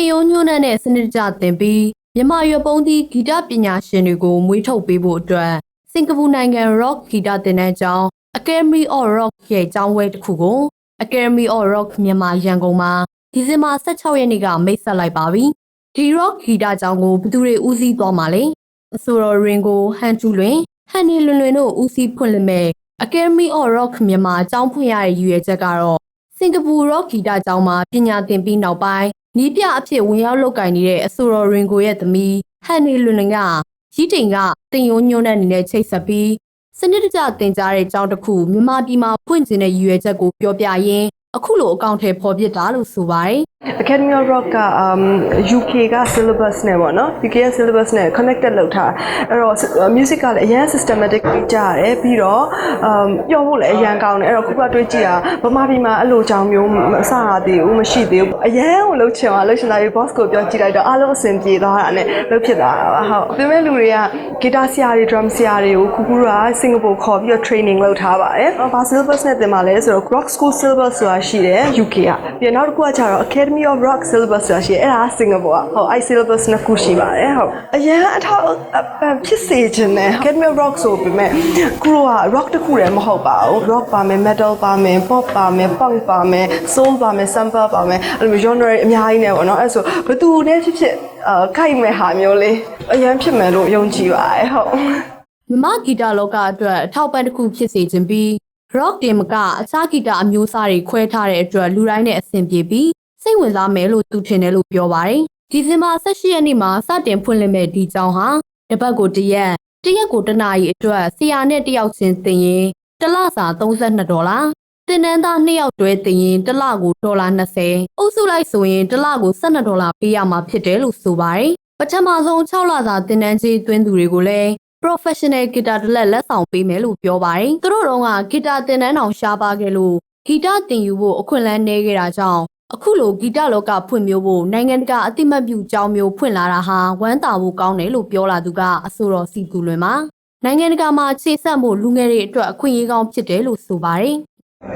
င်ယုံညွန်းတဲ့စနစ်တကျသင်ပြီးမြန်မာရွက်ပုံးသီးဂီတပညာရှင်တွေကိုမွေးထုတ်ပေးဖို့အတွက်စင်ကာပူနိုင်ငံ Rock ဂီတသင်တန်းကျောင်း Academy of Rock ရဲ့ကျောင်းဝဲတစ်ခုကို Academy of Rock မြန်မာရန်ကုန်မှာဒီဇင်ဘာ16ရက်နေ့ကမိတ်ဆက်လိုက်ပါပြီ။ဒီ Rock ဂီတကျောင်းကိုဘယ်သူတွေဦးစီးသွားမှာလဲ။အဆိုတော်ရင်ကိုဟန်ကျူလွင်ဟန်နီလွင်လွင်တို့ဦးစီးဖွင့်လှစ်မဲ့ Academy of Rock မြန်မာကျောင်းဖွင့်ရတဲ့ရည်ရွယ်ချက်ကတော့စင်ကာပူ Rock ဂီတကျောင်းမှာပညာသင်ပြီးနောက်ပိုင်း နီးပြအဖြစ်ဝင်ရောက်လုပ်ကိုင်နေတဲ့အဆိုတော်ရင်ကိုရဲ့သမီးဟန်နီလွင်လွင်ကရီးတိန်ကတင်ယုံညွန်းတဲ့အနေနဲ့ချိတ်ဆက်ပြီးစနစ်တကျသင်ကြားတဲ့ကျောင်းတစ်ခုမြန်မာပြည်မှာဖွင့်ခြင်းတဲ့ရည်ရွယ်ချက်ကိုပြောပြရင်းအခုလိုအကောင့်ထဲပေါ်ပြတာလို့ဆိုပါတယ် Academy of Rock က um UK က syllabus နဲ့ပေါ့နော် UK က syllabus နဲ့ connected လုပ်ထားအဲ့တော့ music ကလည်းအရင် systematic ကြားရတယ်ပြီးတော့ um ပြောဖို့လည်းအရင်ကောင်းတယ်အဲ့တော့ခုကတွေးကြည့်တာဗမာပြည်မှာအဲ့လိုကြောင်မျိုးမစရသေးဘူးမရှိသေးဘူးအရင်ကိုလှုပ်ချင်အောင်လှုပ်ရှင်တာပြီး boss ကိုပြောကြည့်လိုက်တော့အားလုံးအဆင်ပြေသွားတာနဲ့လှုပ်ဖြစ်သွားတာပါဟုတ်ပြင်မဲ့လူတွေကဂီတာဆရာတွေ drum ဆရာတွေကိုခုခုကစင်ကာပူခေါ်ပြီးတော့ training လုပ်ထားပါတယ်။ဘာ syllabus နဲ့သင်ပါလဲဆိုတော့ rock school syllabus ဆိုတာရှိတယ် UK ကပြီးတော့နောက်တစ်ခုကကျတော့ Academy of Rock syllabus ဆိုတာရှိတယ်အဲ့ဒါကစင်ကာပူကဟုတ်အဲ့ syllabus နှစ်ခုရှိပါတယ်ဟုတ်အရင်အထောက်အပံဖြစ်စေခြင်းနဲ့ Academy of Rock ဆိုပေမဲ့ခုက rock တစ်ခုတည်းမဟုတ်ပါဘူး rock ပါမယ် metal ပါမယ် pop ပါမယ် punk ပါမယ် soul ပါမယ် sample ပါမယ်အဲ့လို genre တွေအများကြီးနဲ့ပေါ့နော်အဲ့ဆိုဘယ်သူနဲ့ဖြစ်ဖြစ်အာခိုက်မဲ့ဟာမျိုးလေးအရင်ဖြစ်မယ်လို့ယုံကြည်ပါတယ်ဟုတ်မြမဂီတလောကအတွက်အထောက်ပံ့တစ်ခုဖြစ်စေခြင်းပြီး rock တင်မကအခြားဂီတအမျိုးအစားတွေခွဲထားတဲ့အတွက်လူတိုင်းနဲ့အဆင်ပြေပြီး စိတ်ဝင်စားမယ်လို့သူထင်တယ်လို့ပြောပါတယ်။ဒီဇင်ဘာ18ရက်နေ့မှာစတင်ဖွင့်လှစ်မဲ့ဒီကျောင်းဟာတစ်ပတ်ကိုတစ်ရက်တစ်ရက်ကိုတစ်နာရီအတွက်ဆရာနဲ့တစ်ယောက်ချင်းသင်ရင်တစ်လစာ32ဒေါ်လာတင်နန်းသားနှစ်ယောက်တွဲတင်ရင်တစ်လကိုဒေါ်လာ20အုပ်စုလိုက်ဆိုရင်တစ်လကို12ဒေါ်လာပေးရမှာဖြစ်တယ်လို့ဆိုပါတယ်။ပထမဆုံး6လစာတင်နန်းကြီးသွင်းသူတွေကိုလည်း professional guitar တစ်လက်လက်ဆောင်ပေးမယ်လို့ပြောပါတယ်။သူတို့တော့ကဂီတာသင်တန်းအောင်ရှားပါခဲ့လို့ ဂီတသင်ယူဖို့အခွင့်အလမ်းနည်းခဲ့တာကြောင့်အခုလိုဂီတလောကဖွင့်မျိုးဖို့နိုင်ငံတကာအသိမှတ်ပြုကြောင်းမျိုးဖွင့်လာတာဟာဝမ်းသာဖို့ကောင်းတယ်လို့ပြောလာသူကအဆိုတော်စီကူလွင်ပါနိုင်ငံတကာမှာခြေဆက်မှုလူငယ်တွေအတွက်အခွင့်အရေးကောင်းဖြစ်တယ်လို့ဆိုပါတယ်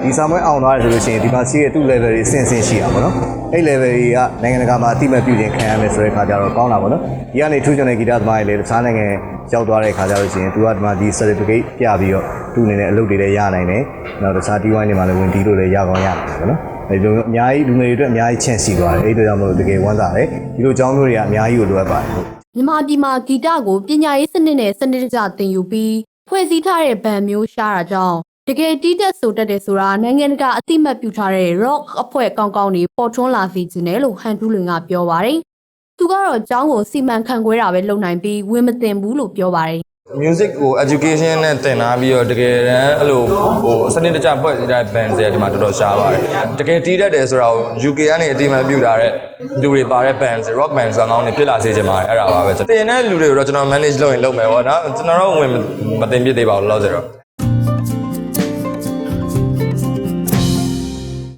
ဒီစာမွေးအောင်သွားတယ်ဆိုလို့ရှိရင်ဒီမှာရှိတဲ့သူ့ level တွေအဆင့်ဆင့်ရှိတာပေါ့နော်အဲ့ level တွေကနိုင်ငံတကာမှာအတိမတ်ပြုခြင်းခံရမယ်ဆိုတဲ့ခါကျတော့ကောင်းတာပေါ့နော်ဒီကနေထူးချွန်တဲ့ဂီတသမားတွေလည်းတခြားနိုင်ငံရောက်သွားတဲ့ခါကျလို့ရှိရင်သူကဒီမှာဒီ certificate ပြပြီးတော့သူ့အနေနဲ့အလုပ်တွေလည်းရနိုင်တယ်နောက်တခြား D1 တွေမှာလည်းဝင်ဒီလို့လည်းရကောင်းရတယ်ပေါ့နော်အဲ့ဒီလိုအများကြီးလူငယ်တွေအတွက်အများကြီး chance ရှိသွားတယ်အဲ့ဒီတော့ကြောင့်မလို့တကယ်ဝမ်းသာတယ်ဒီလိုအကြောင်းမျိုးတွေကအများကြီးကိုလိုအပ်ပါတယ်ဟုတ်မြန်မာပြည်မှာဂီတကိုပညာရေးစနစ်နဲ့စနစ်တကျသင်ယူပြီးဖွဲ့စည်းထားတဲ့ဗန်မျိုးရှားတာကြောင့် တကယ်တီးတက်ဆိုတတ်တယ်ဆိုတာနိုင်ငံတကာအသိမှတ်ပြုထားတဲ့ rock အဖွဲ့ကောင်းကောင်းတွေပေါ်ထွန်းလာစေခြင်းတယ်လို့ဟန်တူးလင်ကပြောပါတယ်။သူကတော့အကြောင်းကိုစီမံခန့်ခွဲတာပဲလုပ်နိုင်ပြီးဝင်မတင်ဘူးလို့ပြောပါတယ် music ကို education နဲ့သင်ထားပြီးတော့တကယ်တမ်းအဲ့လိုဟိုစနစ်တကျဖွဲ့စည်းတဲ့ band တွေဒီမှာတော်တော်ရှားပါတယ်တကယ်တီးတတ်တယ်ဆိုတာကို UK ကနေအတိအမှန်ပြုလာတဲ့လူတွေပါတဲ့ band rock band ဆိုတော့နေဖြစ်လာစေချင်ပါတယ်အဲ့ဒါပါပဲတင်တဲ့လူတွေကိုတော့ကျွန်တော် manage လုပ်ရင်လုပ်မယ်ပေါ့နော်ကျွန်တော်တို့ဝင်မတင်ပြသေးပါဘူးလို့ဆိုတော့